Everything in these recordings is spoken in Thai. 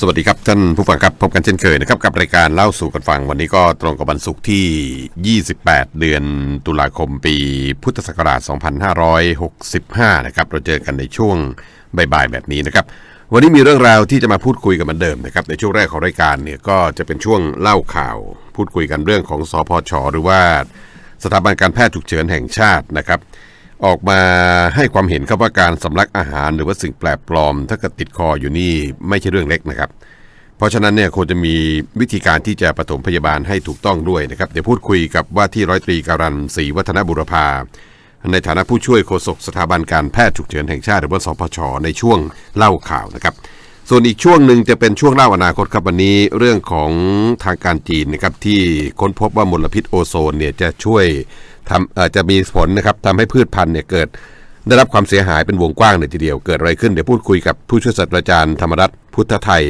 สวัสดีครับท่านผู้ฟังครับพบกันเช่นเคยนะครับกับรายการเล่าสู่กันฟังวันนี้ก็ตรงกับวันศุกร์ที่ 28 เดือนตุลาคมปีพุทธศักราช 2565 นะครับเราเจอกันในช่วงบ่ายๆแบบนี้นะครับวันนี้มีเรื่องราวที่จะมาพูดคุยกันเหมือนเดิมนะครับในช่วงแรกของรายการเนี่ยก็จะเป็นช่วงเล่าข่าว พูดคุยกันเรื่องของสพชหรือว่า สถาบันการแพทย์ฉุกเฉินแห่งชาตินะครับ ออกมาให้ความเห็นครับว่าการสำลักอาหารหรือว่าสิ่งแปลกปลอม ถ้าเกิดติดคออยู่นี่ไม่ใช่เรื่องเล็กนะครับ เพราะฉะนั้นเนี่ยควรจะมีวิธีการที่จะปฐมพยาบาลให้ถูกต้องด้วยนะครับ เดี๋ยวพูดคุยกับว่าที่ร้อยตรีการันศรีวัฒนบุรพาในฐานะผู้ช่วยโฆษกสถาบันการแพทย์ฉุกเฉินแห่งชาติหรือว่าสพช ในช่วงเล่าข่าวนะครับ ส่วนอีกช่วงหนึ่งจะเป็นช่วงเล่าอนาคตครับวันนี้เรื่องของทางการจีนนะครับที่ค้นพบว่ามลพิษโอโซนเนี่ยจะช่วย ทำอ่อจะมีผลนะครับทำให้พืชพันธุ์เนี่ยเกิด ได้รับความเสียหายเป็นวงกว้างเลยทีเดียวเกิดอะไรขึ้นเดี๋ยวพูดคุยกับผู้ช่วยศาสตราจารย์ธรรมรัตน์พุทธไทย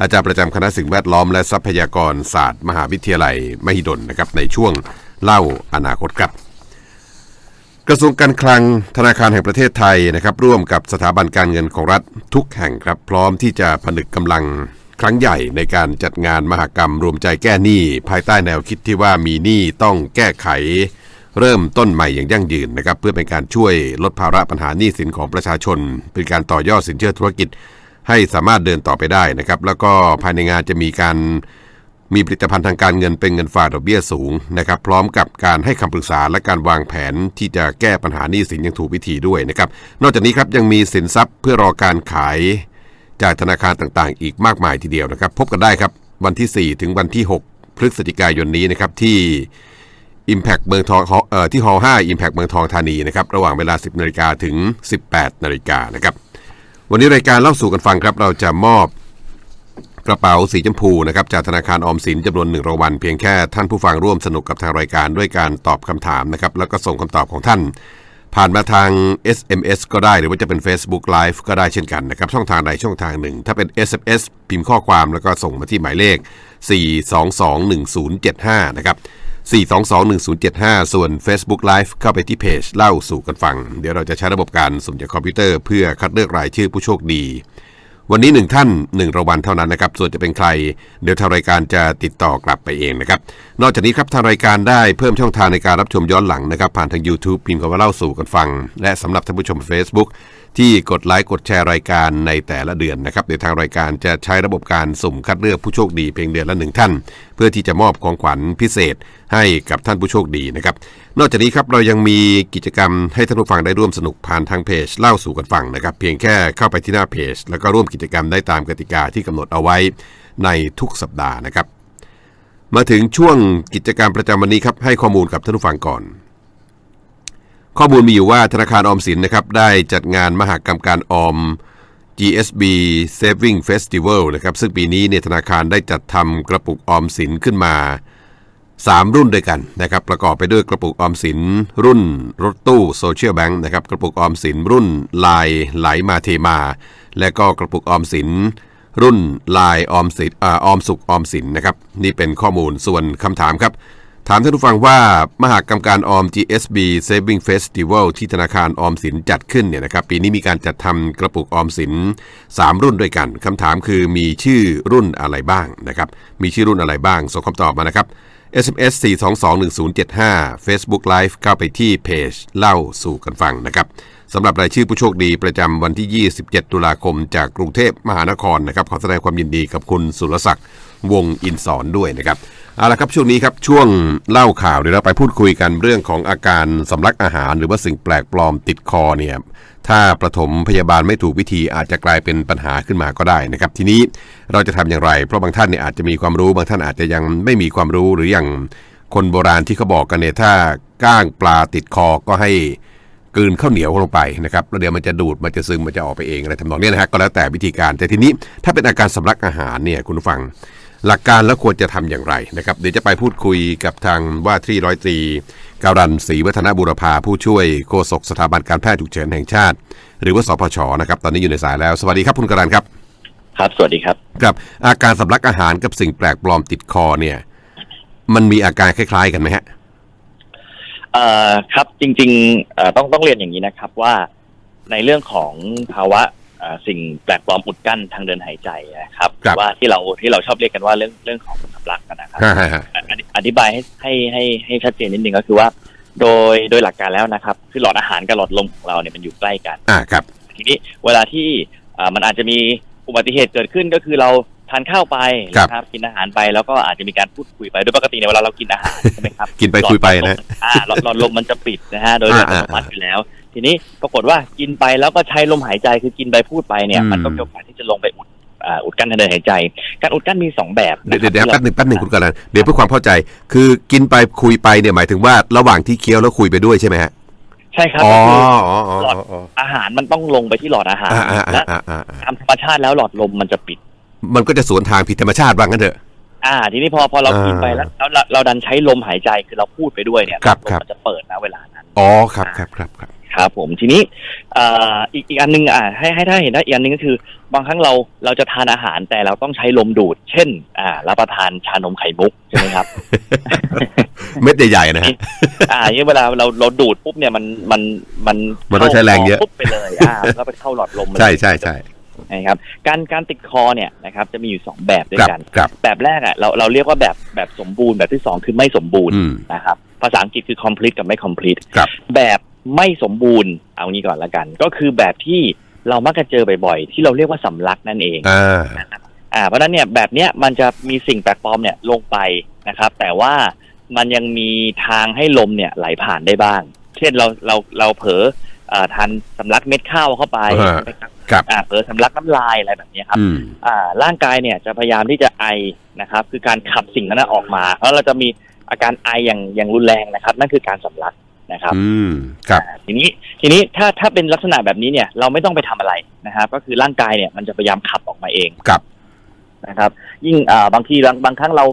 อาจารย์ประจำคณะสิ่งแวดล้อมและทรัพยากรศาสตร์ มหาวิทยาลัยมหิดลนะครับในช่วงเล่าอนาคตครับกระทรวงการคลังธนาคารแห่งประเทศไทยนะครับร่วมกับสถาบันการเงินของรัฐทุกแห่งครับ พร้อมที่จะผนึกกำลังครั้งใหญ่ในการจัดงานมหกรรมรวมใจแก้หนี้ ภายใต้แนวคิดที่ว่ามีหนี้ต้องแก้ไข เริ่มต้นใหม่อย่างยั่งยืนนะครับเพื่อเป็นการช่วยลดภาระปัญหาหนี้สินของประชาชน เป็นการต่อยอดสินเชื่อธุรกิจ ให้สามารถเดินต่อไปได้นะครับแล้วก็ภายในงานจะมีการมีผลิตภัณฑ์ทางการเงินเป็นเงินฝากดอกเบี้ยสูงนะครับพร้อมกับการให้คำปรึกษาและการวางแผนที่จะแก้ปัญหาหนี้สินอย่างถูกวิธีด้วยนะครับนอกจากนี้ครับยังมีสินทรัพย์เพื่อรอการขาย จากธนาคารต่างๆ อีกมากมายทีเดียวนะครับ พบกันได้ครับวันที่ 4 ถึงวันที่ 6 พฤศจิกายนนี้นะครับที่ Impact เมืองทองเอ่อที่ฮอล์5 Impact เมืองทองธานีนะครับระหว่างเวลา 10นาฬิกาถึง 18นาฬิกานะครับวันนี้รายการเล่าสู่กันฟังครับเราจะมอบกระเป๋าสีชมพูนะครับจากธนาคารออมสินจำนวนหนึ่งรางวัลเพียงแค่ท่านผู้ฟังร่วมสนุกกับทางรายการด้วยการตอบคำถามนะครับแล้วก็ส่งคำตอบของท่าน ผ่านมาทาง SMS ก็ได้หรือว่าจะเป็น Facebook Live ก็ได้เช่นกันนะครับช่องทางใดช่องทางหนึ่ง ถ้าเป็น SMS พิมพ์ข้อความแล้วก็ส่งมาที่หมายเลข 4221075 นะครับ 4221075 ส่วน Facebook Live เข้าไปที่เพจเล่าสู่กันฟัง เดี๋ยวเราจะใช้ระบบการสุ่มจากคอมพิวเตอร์เพื่อคัดเลือกรายชื่อผู้โชคดี วันนี้หนึ่งท่านหนึ่งรางวัลเท่านั้นนะครับ ส่วนจะเป็นใคร เดี๋ยวทางรายการจะติดต่อกลับไปเองนะครับ นอกจากนี้ครับทางรายการได้เพิ่มช่องทางในการรับชมย้อนหลังนะครับ ผ่านทาง YouTube พิมพ์คำว่าเล่าสู่กันฟัง และสำหรับท่านผู้ชม Facebook ที่กดไลค์กดแชร์รายการในแต่ละเดือนนะครับเดี๋ยวทางรายการจะใช้ระบบการสุ่มคัดเลือกผู้โชคดีเพียงเดือนละหนึ่งท่าน เพื่อที่จะมอบของขวัญพิเศษให้กับท่านผู้โชคดีนะครับ นอกจากนี้ครับเรายังมีกิจกรรมให้ท่านผู้ฟังได้ร่วมสนุกผ่านทางเพจเล่าสู่กันฟังนะครับ เพียงแค่เข้าไปที่หน้าเพจ แล้วก็ร่วมกิจกรรมได้ตามกติกาที่กำหนดเอาไว้ในทุกสัปดาห์นะครับ มาถึงช่วงกิจกรรมประจำวันนี้ครับให้ข้อมูลกับท่านผู้ฟังก่อน ข้อมูลมีอยู่ว่าธนาคารออมสินนะครับได้จัดงานมหากรรมการออม GSB Saving Festival นะครับซึ่งปีนี้เนี่ยธนาคารได้จัดทำกระปุกออมสินขึ้นมา 3 รุ่นด้วยกันนะครับประกอบไปด้วยกระปุกออมสิน รุ่นรถตู้โซเชียลแบงค์นะครับกระปุกออมสิน รุ่นลายไหลมาเทมา และก็กระปุกออมสิน รุ่นลายออมสินอออมสุขออมสินนะครับนี่เป็นข้อมูลส่วนคำถามครับ ถามท่านผู้ฟังว่ามหากรรมการออม GSB Saving Festival ที่ธนาคารออมสินจัดขึ้นเนี่ยนะครับปีนี้มีการจัดทำกระปุกออมสิน 3 รุ่นด้วยกันคำถามคือมีชื่อรุ่นอะไรบ้างนะครับมีชื่อรุ่นอะไรบ้างส่งคำตอบมานะครับ SMS 4221075 Facebook Live เข้าไปที่เพจเล่าสู่กันฟังนะครับสำหรับรายชื่อผู้โชคดีประจำวันที่ 27 ตุลาคมจากกรุงเทพมหานครนะครับขอแสดงความยินดีกับคุณสุรศักดิ์ วงอินสอนด้วยนะครับเอาละครับช่วงนี้ครับช่วงเล่าข่าวเดี๋ยวเราไปพูดคุยกันเรื่องของอาการสำลักอาหาร หรือว่าสิ่งแปลกปลอมติดคอเนี่ยถ้าประถมพยาบาลไม่ถูกวิธีอาจจะกลายเป็นปัญหาขึ้นมาก็ได้นะครับ ทีนี้เราจะทำอย่างไร เพราะบางท่านเนี่ยอาจจะมีความรู้บางท่านอาจจะยังไม่มีความรู้หรืออย่างคนโบราณที่เขาบอกกันเนี่ยถ้าก้างปลาติดคอก็ให้กืนข้าวเหนียวลงไปนะครับแล้วเดี๋ยวมันจะดูดมันจะซึมมันจะออกไปเองอะไรทำนองนี้นะฮะก็แล้วแต่วิธีการ แต่ทีนี้ถ้าเป็นอาการสำลักอาหารเนี่ยคุณฟัง หลักการแล้วควรจะทำอย่างไรนะครับเดี๋ยวจะไปพูดคุยกับทางว่าที่ร้อยตรีการันศรีวัฒนบุรพาผู้ช่วยโฆษกสถาบันการแพทย์ฉุกเฉินแห่งชาติ หรือว่าสพชนะครับตอนนี้อยู่ในสายแล้ว สวัสดีครับคุณการันครับ ครับ สวัสดีครับครับอาการสำลักอาหารกับสิ่งแปลกปลอมติดคอเนี่ย มันมีอาการคล้ายๆกันไหมฮะเอ่อครับจริงๆเอ่อต้องต้องเรียนอย่างนี้นะครับว่าในเรื่องของภาวะเอ่อ สิ่งแปลกปลอมอุดกั้นทางเดินหายใจนะครับครับว่าที่เราที่เราชอบเรียกกันว่าเรื่องเรื่องของสำลักกันนะครับฮะฮะฮะอธิอธิบายให้ให้ให้ให้ชัดเจนนิดนึงก็คือว่า โดยโดยหลักการแล้วนะครับ คือหลอดอาหารกับหลอดลมของเราเนี่ยมันอยู่ใกล้กันอ่าครับ ทีนี้เวลาที่อ่ามันอาจจะมีอุบัติเหตุเกิดขึ้นก็คือเราทานข้าวไปนะครับกินอาหารไปแล้วก็อาจจะมีการพูดคุยไปโดยปกติในยเวลาเรากินอาหารใช่ไหมครับกินไปคุยไปนะอ่าหลอดหลอดลมมันจะปิดนะฮะโดยอ่าอัตโนมัติอยู่แล้ว ทีนี้ปรากฏว่ากินไปแล้วก็ใช้ลมหายใจคือกินไปพูดไปเนี่ยอืมมันก็มีโอกาสที่จะลงไปอุดอ่าอุดกั้นทางเดินหายใจ การอุดกั้นมีสองแบบเดี๋ยวนะคเดี๋ยวรับเดี๋ยวแป๊บหนึ่งแป๊บหนึ่งคุณกำลังเดี๋ยวเพื่อความเข้าใจ คือกินไปคุยไปเนี่ยหมายถึงว่าระหว่างที่เคี้ยวแล้วคุยไปด้วยใช่ไหมฮะใช่ครับอ๋อก็คืออ๋ออ๋ออ๋ออาหารมันต้องลงไปที่หลอดอาหารอ่าอ่าและอ่าอ่าอ่าตามธรรมชาติแล้วหลอดลมมันจะปิด มันก็จะสวนทางผิดธรรมชาติว่างั้นเถอะอ่า ทีนี้พอพอเราอ่ากินไปแล้วแล้วเราเราดันใช้ลมหายใจคือเราพูดไปด้วยเนี่ยครับลมครับมันจะเปิดนะเวลานั้นอ๋อครับครับครับครับ ครับผมทีนี้อ่าอีกอีกอันหนึงอ่าให้ให้ถ้าเห็นได้อีกอันหนึงก็คือ บางครั้งเราเราจะทานอาหารแต่เราต้องใช้ลมดูด เช่น อ่ารับประทานชานมไข่มุกใช่ไหมครับ เม็ดใหญ่ๆนะฮะอ่าเนี่ยเวลาเราเราดูดปุ๊บเนี่ยมันมันมันมันต้องใช้แรงเยอะข้าคปุ๊บไปเลยอ่าแล้วไปเข้าหลอดลมเลยใช่ใช่ใช่นะครับการการติดคอเนี่ยนะครับจะมีอยู่สองแบบด้วยครับกันครับแบบแรกอะเราเราเรียกว่าแบบแบบสมบูรณ์แบบที่สองคือไม่สมบูรณ์อืมนะครับภาษาอังกฤษคือ complete กับไม่ complete ครับแบบ ไม่สมบูรณ์เอางี้ก่อนละกัน ก็คือแบบที่เรามักจะเจอบ่อยๆที่เราเรียกว่าสำลักนั่นเองอ่าอ่าเพราะฉะนั้นเนี่ยแบบเนี้ยมันจะมีสิ่งแปลกปลอมเนี่ยลงไปนะครับ แต่ว่ามันยังมีทางให้ลมเนี่ยไหลผ่านได้บ้าง เช่นเราเราเราเผลออ่าทานสำลักเม็ดข้าวเข้าไปอ่าใช่ไหมครับครับอ่าเผลอสำลักน้ำลายอะไรแบบเนี้ยครับอืมอ่าร่างกายเนี่ยจะพยายามที่จะไอนะครับ คือการขับสิ่งนั้นนะออกมา เพราะเราจะมีอาการไออย่างอย่างรุนแรงนะครับ นั่นคือการสำลัก นะครับอืมครับอ่าทีนี้ทีนี้ถ้าถ้าเป็นลักษณะแบบนี้เนี่ย เราไม่ต้องไปทำอะไรนะครับ ก็คือร่างกายเนี่ยมันจะพยายามขับออกมาเองครับนะครับ ยิ่งอ่าบางทีบางบางครั้งเรา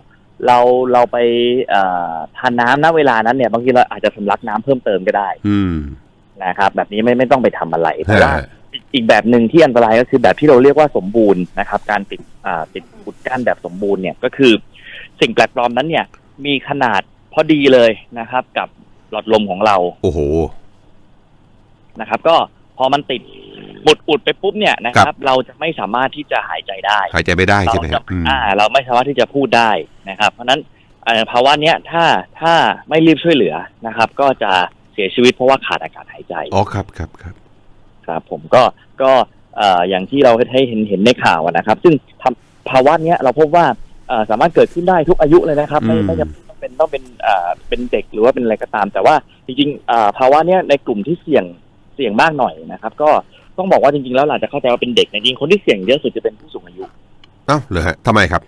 เราเราไปอ่าทานน้ำณเวลานั้นเนี่ย บางทีเราอาจจะสำลักน้ำเพิ่มเติมก็ได้ อืมนะครับ แบบนี้ไม่ไม่ต้องไปทำอะไรเพราะว่าฮะอีกอีกแบบหนึ่งที่อันตรายก็คือแบบที่เราเรียกว่าสมบูรณ์นะครับ การติดอ่าติดอุดกั้นแบบสมบูรณ์เนี่ยก็คือ สิ่งแปลกปลอมนั้นเนี่ย มีขนาดพอดีเลยนะครับ กับ หลอดลมของเรา โอ้โห นะครับ ก็พอมันติดอุดอุดไปปุ๊บเนี่ยนะครับ เราจะไม่สามารถที่จะหายใจได้ หายใจไม่ได้เราใช่ไหมจะฮะอืมอ่า เราไม่สามารถที่จะพูดได้นะครับ เพราะฉะนั้นเอ่อภาวะเนี้ยถ้าถ้าไม่รีบช่วยเหลือนะครับ ก็จะเสียชีวิตเพราะว่าขาดอากาศหายใจ อ๋อครับครับครับครับ ผมก็ก็เอ่ออย่างที่เราให้เห็นเห็นในข่าวอะนะครับ ซึ่งทำภาวะเนี้ยเราพบว่าเอ่อสามารถเกิดขึ้นได้ทุกอายุเลยนะครับ ไม่อืมไม่จำเป็นต้อง เป็นต้องเป็นเอ่อเป็นเด็กหรือว่าเป็นอะไรก็ตาม แต่ว่าจริงๆเอ่อภาวะเนี้ยในกลุ่มที่เสี่ยงเสี่ยงมากหน่อยนะครับ ก็ต้องบอกว่าจริงๆแล้วเราจะเข้าใจว่าเป็นเด็กนะจริงๆคนที่เสี่ยงเยอะสุดจะเป็นผู้สูงอายุเอ้าเหรอฮะทำไมครับ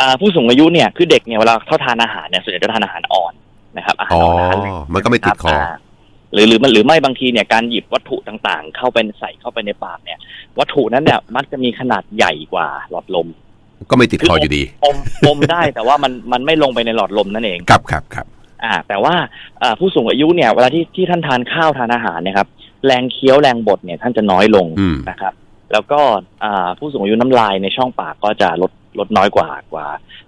อ่าผู้สูงอายุเนี่ยคือเด็กเนี่ยเวลาเขาทานอาหารเนี่ยส่วนใหญ่จะทานอาหารอ่อนนะครับอาหารอ๋ออ่อนอาหารเล็กมันก็ไม่ติดคอาหรือหรือมันหรือไม่บางทีเนี่ยการหยิบวัตถุต่างๆ เข้าไปใส่เข้าไปในปากเนี่ย วัตถุนั้นเนี่ยมักจะมีขนาดใหญ่กว่าหลอดลม ก็ไม่ติดคออยู่ดีอมอมได้แต่ว่ามันมันไม่ลงไปในหลอดลมนั่นเองครับครับครับอ่า แต่ว่าอ่าผู้สูงอายุเนี่ยเวลาที่ที่ท่านทานข้าวทานอาหารเนะครับแรงเคี้ยวแรงบดเนี่ยท่านจะน้อยลงอืมนะครับ แล้วก็อ่าผู้สูงอายุน้ำลายในช่องปากก็จะลดลดน้อยกว่ากว่า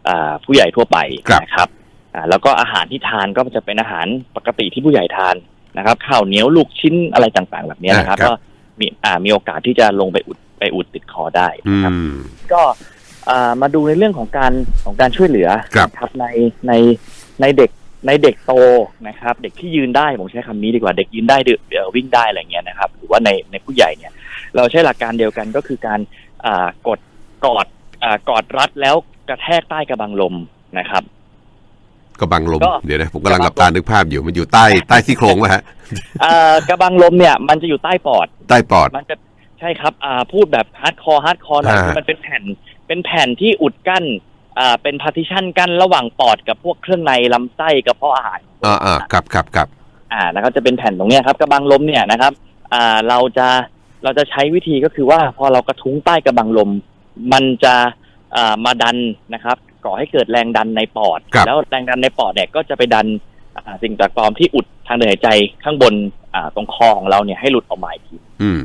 อ่าผู้ใหญ่ทั่วไปนะครับอ่าแล้วก็อาหารที่ทานก็จะเป็นอาหารปกติที่ผู้ใหญ่ทานนะครับข้าวเหนียวลูกชิ้นอะไรต่างๆ แบบเนี้ยนะครับ ก็มีอ่ามีโอกาสที่จะลงไปอุดไปอุดติดคอได้อืนะครับมก็อ่า มาดูในเรื่องของการของการช่วยเหลือครับนะในในในเด็กในเด็กโตนะครับ เด็กที่ยืนได้ผมใช้คำนี้ดีกว่าเด็กยืนได้เดเอ่อวิ่งได้อะไรเงี้ยนะครับ หรือว่าในในผู้ใหญ่เนี่ย เราใช้หลักการเดียวกันก็คือการอ่ากดกอดอ่ากอดรัดแล้วกระแทกใต้กระบังลมนะครับก็บังลมก็เดี๋ยวนะผมกำลังหลับตานึกภาพอยู่มันอยู่ใต้ใต้ซี่โครงวะฮะอ่ากระบังลมเนี่ย มันจะอยู่ใต้ปอด ใต้ปอดมันจะใช่ครับอ่าพูดแบบฮาร์ดคอร์ฮาร์ดคอร์หน่อยอ่าคือมันเป็นแผ่น เป็นแผ่นที่อุดกั้นอ่าเป็นพาร์ติชันกั้นระหว่างปอดกับพวกเครื่องในลำไส้กระเพาะอาหารอ่าอ่าครับครับครับอ่านะครับจะเป็นแผ่นตรงเนี้ยครับกระบังลมเนี่ยนะครับ อ่าเราจะเราจะใช้วิธีก็คือว่าพอเรากระทุ้งใต้กระบังลม มันจะอ่ามาดันนะครับก่อให้เกิดแรงดันในปอด ครับ แล้วแรงดันในปอดเนี่ยก็จะไปดันอ่าสิ่งแปลกปลอมที่อุดทางเดินหายใจข้างบนอ่าตรงคอของเราเนี่ยให้หลุดออกมาอีกที อืม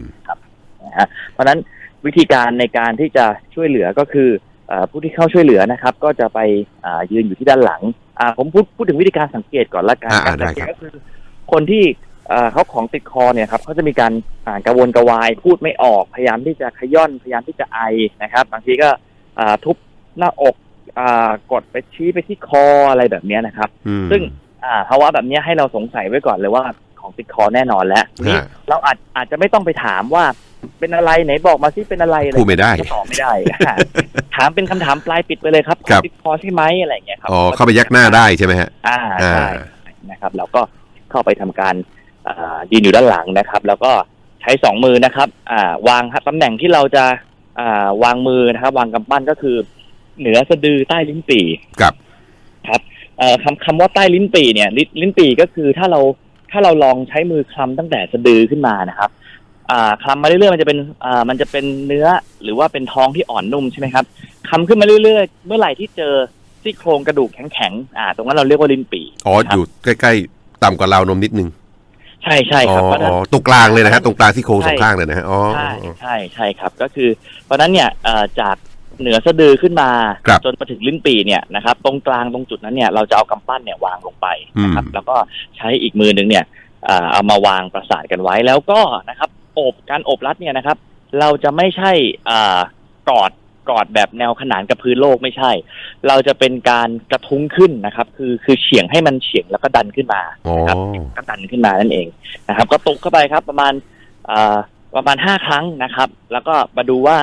นะฮะเพราะฉะนั้น วิธีการในการที่จะช่วยเหลือก็คือเออผู้ที่เข้าช่วยเหลือนะครับ ก็จะไปอ่ายืนอยู่ที่ด้านหลังอ่าผมพูดพูดถึงวิธีการสังเกตก่อนละกันอ่าการได้สังเกตครับก็คือ คนที่เอ่อเขาของติดคอเนี่ยครับเขาจะมีการอ่ากระวนกระวาย พูดไม่ออกพยายามที่จะขย่อนพยายามที่จะไอนะครับ บางทีก็อ่าทุบหน้าอกอ่ากดไปชี้ไปที่คออะไรแบบเนี้ยนะครับอืมซึ่งอ่าภาวะแบบเนี้ยให้เราสงสัยไว้ก่อนเลยว่าของติดคอแน่นอนแล้วทีนี้ฮะเราอาจอาจจะไม่ต้องไปถามว่า เป็นอะไรไหนบอกมาซิเป็นอะไรอะไรพูดไม่ได้ก็ตอบไม่ได้ ถามเป็นคำถามปลายปิดไปเลยครับครับติดคอใช่ไหมอะไรอย่างเงี้ยครับอ๋อเข้าไปยักหน้าได้ใช่ไหมฮะอ่าอ่าใช่นะครับเราก็เข้าไปทำการอ่ายืนอยู่ด้านหลังนะครับ แล้วก็ใช้สองมือนะครับ อ่าวางตำแหน่งที่เราจะอ่าวางมือนะครับวางกำปั้นก็คือ เหนือสะดือใต้ลิ้นปี่ครับครับเอ่อคำคำว่าใต้ลิ้นปี่เนี่ย ลิ้นลิ้นปี่ก็คือถ้าเราถ้าเราลองใช้มือคลำตั้งแต่สะดือขึ้นมานะครับ อ่าคลำมาเรื่อยๆมันจะเป็นอ่ามันจะเป็นเนื้อหรือว่าเป็นท้องที่อ่อนนุ่มใช่ไหมครับคลำขึ้นมาเรื่อยๆ เมื่อไหร่ที่เจอซี่โครงกระดูกแข็งๆอ่า ตรงนั้นเราเรียกว่าลิ้นปี่อ๋อครับอยู่ใกล้ๆต่ำกว่าราวนมนิดนึงใช่ใช่อ๋อครับเพราะฉะนั้นอ๋อตรงกลางเลยนะฮะตรงกลางที่โครงสองข้างเลยนะฮะอ๋อใช่ใช่ใช่ครับ ก็คือ เพราะฉะนั้นเนี่ยเอ่อจากเหนือสะดือขึ้นมาครับจนมาถึงลิ้นปี่เนี่ยนะครับ ตรงกลางตรงจุดนั้นเนี่ยเราจะเอากำปั้นเนี่ยวางลงไปนะครับอืมแล้วก็ใช้อีกมือหนึ่งเนี่ยเอ่อเอามาวางประสานกันไว้แล้วก็นะครับโอบการโอบรัดเนี่ยนะครับ เราจะไม่ใช่อ่ากอดกอดแบบแนวขนานกับพื้นโลกไม่ใช่ เราจะเป็นการกระทุ้งขึ้นนะครับ คือคือเฉียงให้มันเฉียงแล้วก็ดันขึ้นมาอ๋อนะครับก็ดันขึ้นมานั่นเองนะครับ ก็ตุกเข้าไปครับ ประมาณอ่าประมาณห้าครั้งนะครับ แล้วก็มาดูว่า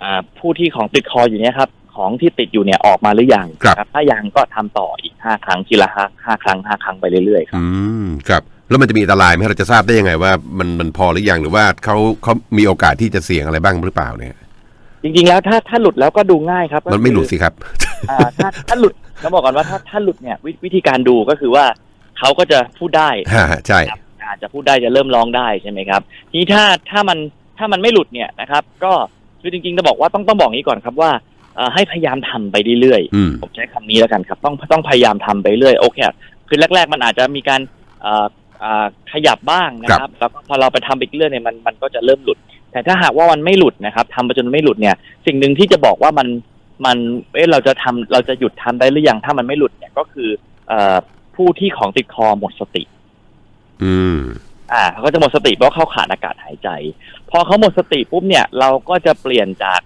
อ่าผู้ที่ของติดคออยู่เนี่ยครับของที่ติดอยู่เนี่ยออกมาหรือยังครับนะถ้ายังก็ทำต่ออีกห้าครั้งทีละห้าห้าครั้งห้าครั้งไปเรื่อยๆครับ อืมครับ แล้วมันจะมีอันตรายไหมเราจะทราบได้ยังไงว่ามันมันพอหรือยังหรือว่าเขาเขามีโอกาสที่จะเสี่ยงอะไรบ้างหรือเปล่าเนี่ย จริงๆแล้วถ้าถ้าหลุดแล้วก็ดูง่ายครับมันไม่หลุดสิครับอ่าถ้าถ้าหลุดต้องบอกก่อนว่าถ้าถ้าหลุดเนี่ยวิวิธีการดูก็คือว่าเขาก็จะพูดได้ฮะฮะใช่ครับอาจจะพูดได้จะเริ่มร้องได้ใช่ไหมครับทีนี้ถ้าถ้ามันถ้ามันไม่หลุดเนี่ยนะครับ ก็คือจริงๆจะบอกว่าต้องต้องบอกงี้ก่อนครับว่าเอ่อให้พยายามทำไปเรื่อยอืมๆผมใช้คำนี้แล้วกันครับ ต้องต้องพยายามทำไปเรื่อยโอเคคือแรก ๆ มันอาจจะมีการเอ่อเอ่อ ขยับบ้างนะครับ แล้วก็พอเราไปทำไปเรื่อยเนี่ยมันมันก็จะเริ่มหลุด แต่ถ้าหากว่ามันไม่หลุดนะครับทำไปจนไม่หลุดเนี่ย สิ่งหนึ่งที่จะบอกว่ามันมันเอ๊ะเราจะทำเราจะหยุดทำได้หรือยังถ้ามันไม่หลุดเนี่ยก็คือเอ่อผู้ที่ของติดคอหมดสติ อืม อ่าเขาก็จะหมดสติเพราะเขาขาดอากาศหายใจ พอเขาหมดสติปุ๊บเนี่ย เราก็จะเปลี่ยนจาก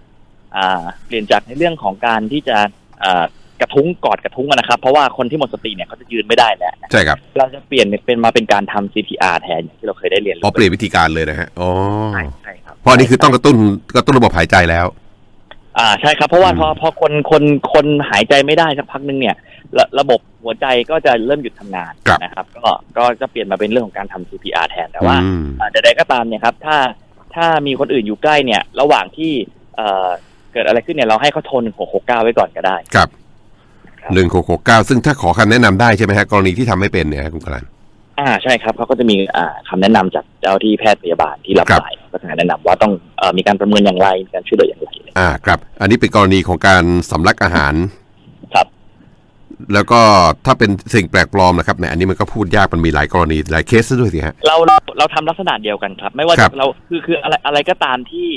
อ่า เปลี่ยนจากในเรื่องของการที่จะอ่า กระทุ้งกอดกระทุ้งอะนะครับ เพราะว่าคนที่หมดสติเนี่ยเขาจะยืนไม่ได้แล้วใช่ครับ เราจะเปลี่ยนเป็นมาเป็นการทำ CPR แทนอย่างที่เราเคยได้เรียนพอเปลี่ยนวิธีการเลยนะฮะอ๋อใช่ใช่ครับเพราะอันนี้คือต้องกระตุ้นกระตุ้นระบบหายใจแล้ว อ่าใช่ครับ เพราะว่าอืมพอพอคนคนคนหายใจไม่ได้สักพักหนึ่งเนี่ยระระบบหัวใจก็จะเริ่มหยุดทำงานนะครับ ก็ก็จะเปลี่ยนมาเป็นเรื่องของการทำ CPR แทนแต่ว่าอืมอ่าใดๆก็ตามเนี่ยครับ ถ้าถ้ามีคนอื่นอยู่ใกล้เนี่ย ระหว่างที่เอ่อเกิดอะไรขึ้นเนี่ยเราให้เขาโทรหนึ่งหกหกเก้าไว้ก่อนก็ได้ครับครับ หนึ่งหกหกเก้าซึ่งถ้าขอคำแนะนำได้ใช่ไหมฮะกรณีที่ทำไม่เป็นเนี่ยฮะคุณกรันอ่าใช่ครับเขาก็จะมีอ่าคำแนะนำจากเจ้าที่แพทย์พยาบาลที่รับครับสายก็จะแนะนำว่าต้องเอ่อมีการประเมินอย่างไรมีการช่วยเหลืออย่างไรอ่าครับ อันนี้เป็นกรณีของการสำลักอาหารครับแล้วก็ถ้าเป็นสิ่งแปลกปลอมนะครับเนี่ยอันนี้มันก็พูดยากมันมีหลายกรณีหลายเคสซะด้วยสิฮะเราเราเราทำลักษณะเดียวกันครับ ไม่ว่าครัจะบเราคือคืออะไรอะไรก็ตามที่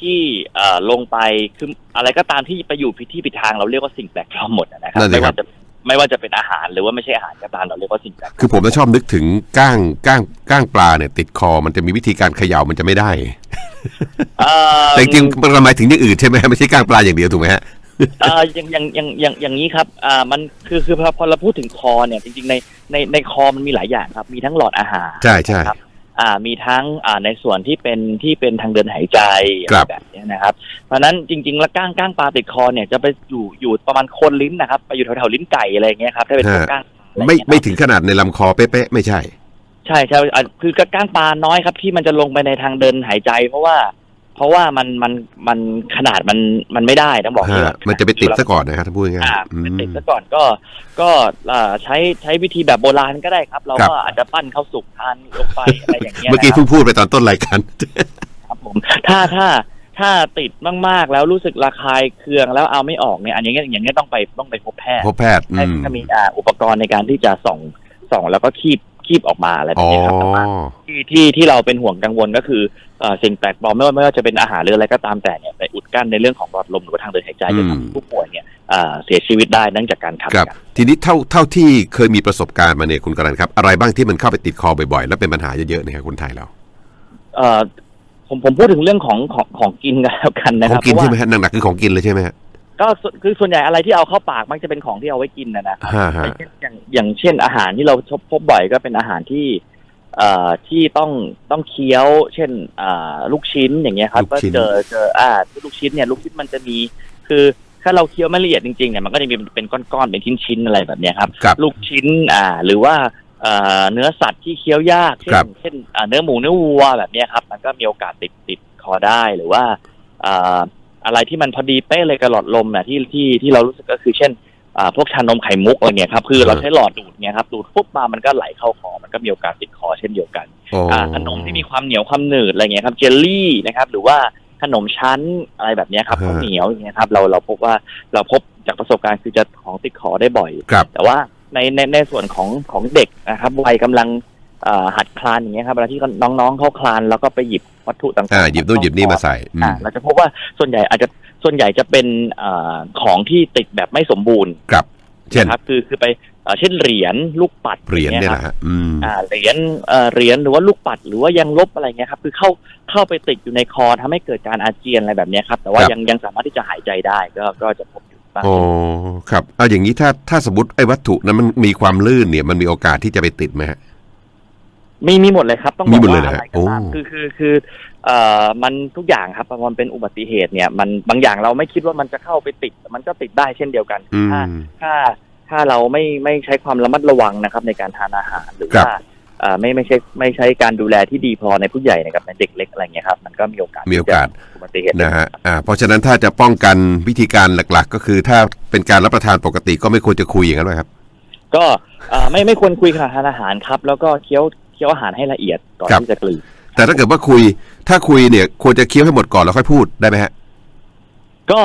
ที่เอ่อลงไปคืออะไรก็ตามที่ไปอยู่ผิดที่ผิดทางเราเรียกว่าสิ่งแปลกปลอมหมดนะครับนั่นสิไม่ครัว่าบจะไม่ว่าจะเป็นอาหารหรือว่าไม่ใช่อาหารก็ตามเราเรียกว่าสิ่งแปลกปลอมคือผมจะชอบนึกถึงก้างก้างก้างปลาเนี่ย ติดคอมันจะมีวิธีการเขย่ามันจะไม่ได้เอ่อแต่จริงๆมันหมายถึงอย่างอื่นใช่ไหมฮะไม่ใช่ก้างปลาอย่างเดียวถูกไหมฮะเอ่ออย่างอย่างอย่างอย่างอย่างนี้ครับอ่ามันคือคือพอพอเราพูดถึงคอเนี่ยจริงๆในในในคอมันมีหลายอย่างครับ มีทั้งหลอดอาหารใช่ใช่ครับ อ่ามีทั้งอ่าในส่วนที่เป็นที่เป็นทางเดินหายใจครับอะไรแบบเนี้ยนะครับ เพราะฉะนั้นจริง ๆ แล้วก้างก้างปลาติดคอเนี่ยจะไปอยู่อยู่ประมาณโคนลิ้นนะครับไปอยู่แถวๆลิ้นไก่อะไรอย่างเงี้ยครับถ้าเป็นพวกก้างอะรไม่เงี้ยครับ ไม่ถึงขนาดในลำคอเป๊ะๆไม่ใช่ ใช่ใช่อะคือก้างปลาน้อยครับที่มันจะลงไปในทางเดินหายใจ เพราะว่า เพราะว่ามันมันมันขนาดมันมันไม่ได้ต้องบอกอย่างฮะก่อมันจะไปติดซะก่อนนะครับถ้าพูดง่ายอ่าๆอืมไปติดซะก่อนก็ก็อ่าใช้ใช้วิธีแบบโบราณก็ได้ครับ เราครับก็อาจจะปั้นข้าวสุกทานลงไปอะไรอย่างเงี้ยเมื่อกี้นะครับเพิ่งพูดไปตอนต้นรายการครับผมถ้าถ้าถ้าติดมากๆ แล้วรู้สึกระคายเคืองแล้วเอาไม่ออกเนี่ยอันนี้อย่างเงี้ยต้องไปต้องไปพบแพทย์พบแพทย์อืให้มถ้ามีอ่าอุปกรณ์ในการที่จะส่องส่องแล้วก็คีบ คีบออกมาอะไรแบบนี้ครับแต่ว่าที่ที่ที่เราเป็นห่วงกังวลก็คืออสิ่งแปลกปลอมไม่ว่าไม่ว่าจะเป็นอาหารหรืออะไรก็ตามแต่เนี่ยไปอุดกั้นในเรื่องของหลอดลมหรือว่าทางเดินหายใจจะทำให้ผู้ป่วยเนี่ยเสียชีวิตได้เนื่องจากการขัดครับ ทีนี้เท่าเท่าที่เคยมีประสบการณ์มาเนี่ยคุณกรันครับ อะไรบ้างที่มันเข้าไปติดคอบ่อยๆ แล้วเป็นปัญหาเยอะๆเนี่ยครับคนไทยเราผมผมพูดถึงเรื่องของของของกินกันแล้วกันนะขคอรังกินใช่ไหมฮะหนักๆคือของกินเลยใช่ไหมฮะ ก็ส่วนคือส่วนใหญ่อะไรที่เอาเข้าปากมักจะเป็นของที่เอาไว้กินนะนะครับฮะฮะอย่างอย่างเช่นอาหารที่เราพบพบบ่อยก็เป็นอาหารที่เอ่อที่ต้องต้องเคี้ยว เช่นอ่าลูกชิ้นอย่างเงี้ยครับลูก็กชิ้นเจอเจออ่าลูกชิ้นเนี่ย ลูกชิ้นมันจะมีคือถ้าเราเคี้ยวไม่ละเอียดจริงๆเนี่ยมันก็จะมีเป็นก้อนๆเป็นชิ้นๆอะไรแบบเนี้ยครับกับ ลูกชิ้นอ่า หรือว่าเอ่อเนื้อสัตว์ที่เคี้ยวยาก เช่ครันบเช่นอ่าเนื้อหมูเนื้อวัวแบบเนี้ยครับ มันก็มีโอกาสติดติดคอได้หรือว่า อ่าอะไรที่มันพอดีเป๊ะเลยกับหลอดลมเนี่ยที่ที่ที่เรารู้สึกก็คือเช่นอ่าพวกชานมไข่มุกอะไรเงี้ยครับคือเราใช้หลอดดูดเนี่ยครับดูดปุ๊บมามันก็ไหลเข้าคอมันก็มีโอกาสติดคอเช่นเดียวกันโอ้อ่าขนมที่มีความเหนียวความหนืดอะไรเงี้ยครับเจลลี่นะครับหรือว่าขนมชั้นอะไรแบบเนี้ยครับฮะข้าวเหนียวอย่างเงี้ยครับเราเราพบว่าเราพบจากประสบการณ์คือจะของติดคอได้บ่อยกับแต่ว่าในในในส่วนของของเด็กนะครับวัยกำลังเอ่อ หัดคลานอย่างเงี้ยครับเวลาที่น้องๆเขาคลานแล้วก็ไปหยิบวัตถุต่างๆอ่าหยิบนู่นหยิบนี่มาใส่อืมอ่าเราจะพบว่าส่วนใหญ่อาจจะส่วนใหญ่จะเป็นเอ่อของที่ติดแบบไม่สมบูรณ์กับเช่นนะครับคือคือไปเอ่อเช่นเหรียญลูกปัดเหรียญอางเนี่ยงี้นะฮะอืมอ่าเหรียญเอ่อเหรียญหรือว่าลูกปัดหรือว่ายังลบอะไรเงี้ยครับ คือเข้าเข้าไปติดอยู่ในคอทำให้เกิดการอาเจียนอะไรแบบเนี้ยครับ แต่ว่าครับยังยังสามารถที่จะหายใจได้ก็ก็จะพบอยู่บ้างโอ้ครับเอาอย่างนี้ถ้าถ้าสมมติไอ้วัตถุนั้นมันมีความลื่นเนี่ยมันมีโอกาสที่จะไปติดไหมฮะ มีมีหมดเลยครับ ต้องบมีอกหมดเลยว่าเหรออะไรโอ้ก็ตามคือคือคือเอ่อมันทุกอย่างครับพอมันเป็นอุบัติเหตุเนี่ย มันบางอย่างเราไม่คิดว่ามันจะเข้าไปติดแต่มันก็ติดได้เช่นเดียวกันอืม ถ้าถ้าถ้าเราไม่ไม่ใช้ความระมัดระวังนะครับ ในการทานอาหารหรือครับ ว่าเอ่อไม่ไม่ใช่ไม่ใช้การดูแลที่ดีพอในผู้ใหญ่นะครับในเด็กเล็กอะไรเงี้ยครับมันก็มีโอกาสมีโอกาส ที่จะอุบัติเหตุได้นะฮะอ่าเพราะฉะนั้นถ้าจะป้องกันวิธีการหลัก ๆ ก็คือถ้าเป็นการรับประทานปกติก็ไม่ควรจะคุยอย่างนั้นไหมครับ ก็เอ่อไม่ไม่ควรคุยขณะทานอาหารครับ แล้วก็เคี้ยวเคี้ยวอาหารให้ละเอียดก่อนครับ ที่จะกลืนแต่ถ้าเกิดว่าคุย ถ้าคุยเนี่ยควรจะเคี้ยวให้หมดก่อนแล้วค่อยพูดได้ไหมฮะ ก็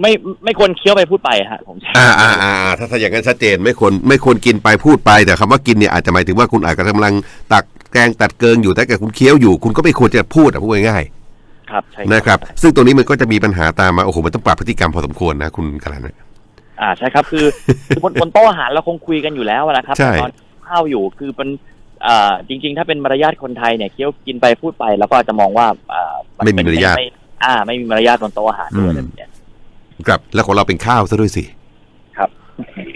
ไม่ไม่ควรเคี้ยวไปพูดไปฮะผมใช้อ่าอ่าอ่าอ่าถ้าถ้าอย่างนั้นชัดเจนไม่ควรไม่ควรกินไปพูดไป แต่คำว่ากินเนี่ยอาจจะหมายถึงว่าคุณอาจจะกำลังตักแกงตัดเกิงอยู่แต่เกิดคุณเคี้ยวอยู่ คุณก็ไม่ควรจะพูดอะพูดง่ายครับใช่ๆนะครับ ซึ่งตรงนี้มันก็จะมีปัญหาตามมาโอ้โหมันต้องปรับพฤติกรรมพอสมควรนะคุณกลันนะ อ่าใช่ครับ คือ คือบนบนโต๊ะอาหารเราคงคุยกันอยู่แล้วนะครับใช่ ตอนข้าวอยู่คือเป็นอ่า จริง ๆ ถ้าเป็นมารยาทคนไทยเนี่ยเคี้ยวกินไปพูดไป แล้วก็อาจจะมองว่าอ่ามันไม่มีเป็นมารยาทไอ่า ไม่มีมารยาทบนโต๊ะอาหารด้วยอืมอะไรแบบเนี้ยครับแล้วของเราเป็นข้าวซะด้วยสิครับ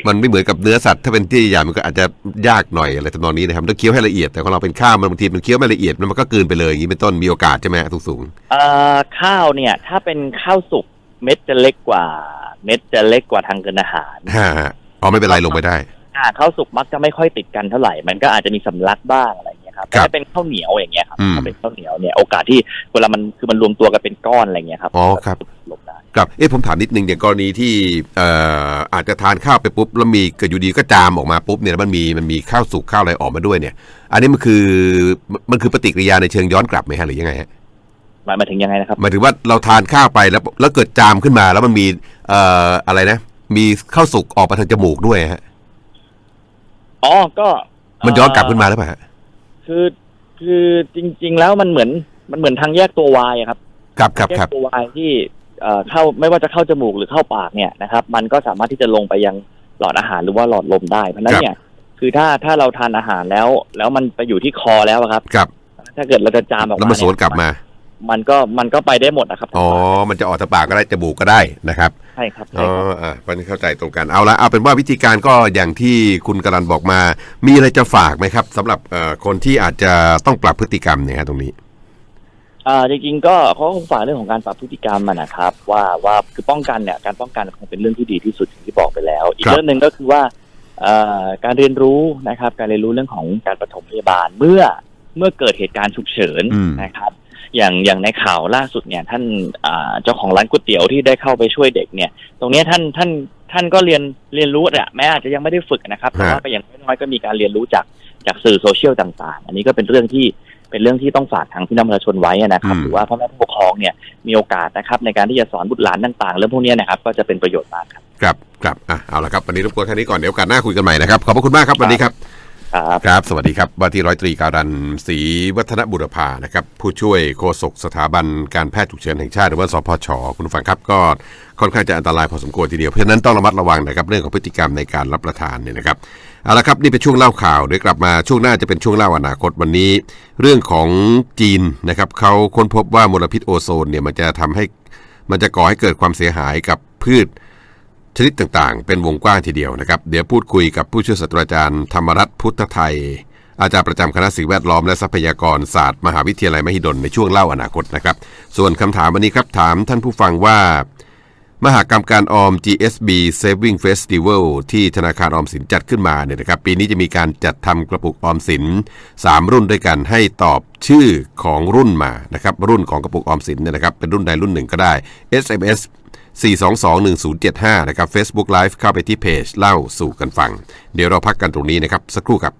มันไม่เหมือนกับเนื้อสัตว์ถ้าเป็นที่ใหญ่มันก็อาจจะยากหน่อยอะไรทำนองนี้นะครับต้องเคี้ยวให้ละเอียดแต่ของเราเป็นข้าวมันบางทีมันเคี้ยวไม่ละเอียดมันก็กลืนไปเลยอย่างนี้เป็นต้นมีโอกาสใช่ไหมฮะสูงเอ่อข้าวเนี่ย ถ้าเป็นข้าวสุกเม็ดจะเล็กกว่า เม็ดจะเล็กกว่าทางเกินอาหารๆฮ่าอ๋อไม่เป็นไรลงไปได้ อ่าข้าวสุกมักจะไม่ค่อยติดกันเท่าไหร่ มันก็อาจจะมีสำลักบ้างอะไรอย่างเงี้ยครับครับแต่ถ้าเป็นข้าวเหนียวอย่างเงี้ยครับอืม ถ้าเป็นข้าวเหนียวเนี่ยโอกาสที่เวลามันคือมันรวมตัวกันเป็นก้อนอะไรเงี้ยครับอ๋อครับลงได้ ครับ เอ๊ะผมถามนิดนึงอย่างกรณีที่เอ่ออาจจะทานข้าวไปปุ๊บแล้วมีเกิดอยู่ดีก็จามออกมาปุ๊บเนี่ยแล้วมันมีมันมีข้าวสุกข้าวอะไรออกมาด้วยเนี่ย อันนี้มันคือมันคือปฏิกิริยาในเชิงย้อนกลับไหมฮะหรือยังไงฮะหมายมาถึงยังไงนะครับ หมายถึงว่าเราทานข้าวไปแล้วแล้วเกิดจามขึ้นมาแล้วมันมีเอ่ออะไรนะ มีข้าวสุกออกมาทางจมูกด้วยฮะ อ๋อก็มันย้อนกลับขึ้นมาหรือเปล่าฮะคือคือจริง ๆ แล้วมันเหมือนมันเหมือนทางแยกตัววายอะครับครับครับแยครับกตัววายที่เอ่อเข้าไม่ว่าจะเข้าจมูกหรือเข้าปากเนี่ยนะครับ มันก็สามารถที่จะลงไปยังหลอดอาหารหรือว่าหลอดลมได้ เพราะฉะนั้นเนี่ย คือถ้าถ้าเราทานอาหารแล้ว แล้วมันไปอยู่ที่คอแล้วอะครับ ครับ ถ้าเกิดเราจะจามออกมาแล้วมันสวนกลับมา มันก็มันก็ไปได้หมดนะครับอ๋อ มันจะออกทางปากก็ได้จมูกก็ได้นะครับใช่ครับอ๋ใช่อครับอ่าวันนี้เข้าใจตรงกันเอาละเอาเป็นว่าวิธีการก็อย่างที่คุณกรันบอกมา มีอะไรจะฝากไหมครับสำหรับเอ่อคนที่อาจจะต้องปรับพฤติกรรมเนี่ยฮะตรงนี้อ่าจริงๆก็เขาคงฝากเรื่องของการปรับพฤติกรรมอะนะครับ ว่าว่าคือป้องกันเนี่ยการป้องกันคงเป็นเรื่องที่ดีที่สุดอย่างที่บอกไปแล้ว อีกครับเรื่องหนึ่งก็คือว่าเอ่อการเรียนรู้นะครับ การเรียนรู้เรื่องของการปฐมพยาบาลเมื่อเมื่อเกิดเหตุการณ์ฉุกเฉินอืมนะครับ อย่างอย่างในข่าวล่าสุดเนี่ยท่านอ่าเจ้าของร้านก๋วยเตี๋ยวที่ได้เข้าไปช่วยเด็กเนี่ย ตรงเนี้ยท่านท่านท่านก็เรียนเรียนรู้แหละแม้อาจจะยังไม่ได้ฝึกนะครับแต่ว่าก็อย่างน้อยๆก็มีการเรียนรู้จากจากสื่อโซเชียลต่าง ๆ อันนี้ก็เป็นเรื่องที่เป็นเรื่องที่ต้องฝากทางพี่น้องประชาชนไว้นะครับอืมหรือว่าพ่อแม่ผู้ปกครองเนี่ยมีโอกาสนะครับในการที่จะสอนบุตรหลานต่างๆเรื่องพวกเนี้ยนะครับก็จะเป็นประโยชน์มากครับครับครับอะเอาละครับวันนี้รบกวนแค่นี้ก่อนเดี๋ยวโอกาสหน้าคุยกันใหม่นะครับขอบพระคุณมากครับวันนี้ครับ ครับครับ สวัสดีครับว่าที่ร้อยตรีการันศรีวัฒนบุรพานะครับ ผู้ช่วยโฆษกสถาบันการแพทย์ฉุกเฉินแห่งชาติหรือว่าสพชคุณผู้ฟังครับก็ค่อนข้างจะอันตรายพอสมควรทีเดียวเพราะฉะนั้นต้องระมัดระวังนะครับเรื่องของพฤติกรรมในการรับประทานเนี่ยนะครับเอาละครับนี่เป็นช่วงเล่าข่าวเดี๋ยวกลับมาช่วงหน้าจะเป็นช่วงเล่าอนาคตวันนี้ เรื่องของจีนนะครับเขาค้นพบว่ามลพิษโอโซนเนี่ยมันจะทำให้มันจะก่อให้เกิดความเสียหายกับพืช ชนิดต่างๆ เป็นวงกว้างทีเดียวนะครับ เดี๋ยวพูดคุยกับผู้ช่วยศาสตราจารย์ธรรมรัตน์พุทธไทย อาจารย์ประจำคณะสิ่งแวดล้อมและทรัพยากรศาสตร์มหาวิทยาลัยมหิดลในช่วงเล่าอนาคตนะครับ ส่วนคำถามวันนี้ครับถามท่านผู้ฟังว่า มหากรรมการออม GSB Saving Festival ที่ธนาคารออมสินจัดขึ้นมาเนี่ยนะครับ ปีนี้จะมีการจัดทำกระปุกออมสิน 3 รุ่นด้วยกันให้ตอบชื่อของรุ่นมานะครับรุ่นของกระปุกออมสินเนี่ยนะครับเป็นรุ่นใดรุ่นหนึ่งก็ได้ SMS 4221075 นะครับ Facebook Live เข้าไปที่เพจเล่าสู่กันฟัง เดี๋ยวเราพักกันตรงนี้นะครับ สักครู่ครับ